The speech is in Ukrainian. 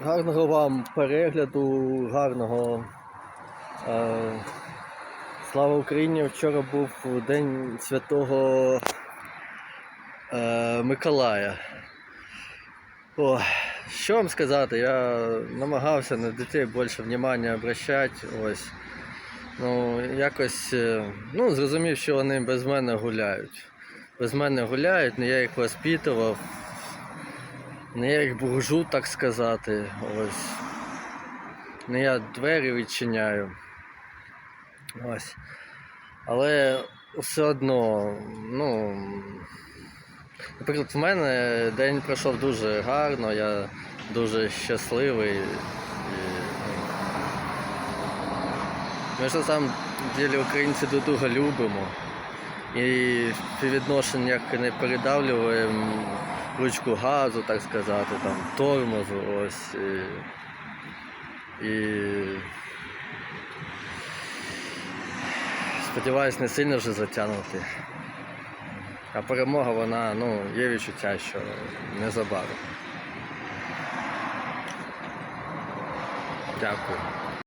Гарного вам перегляду, гарного. Е, слава Україні! Вчора був День Святого е, Миколая. О, що вам сказати? Я намагався на дітей більше внимання обращати. Ось. Ну, якось е, ну, зрозумів, що вони без мене гуляють. Без мене гуляють, не я їх воспитував, не я їх буржу, так сказати. Ось. Не я двері відчиняю. Ось. Але все одно, ну. Наприклад, в мене день пройшов дуже гарно, я дуже щасливий. І, ну, ми ж на самом деле українці до друга любимо. І співвідношення як не передавлюємо ручку газу, так сказати, там, тормозу, ось. І, і... Сподіваюсь, не сильно вже затягнути. А перемога, вона, ну, є відчуття, що незабаром. Дякую.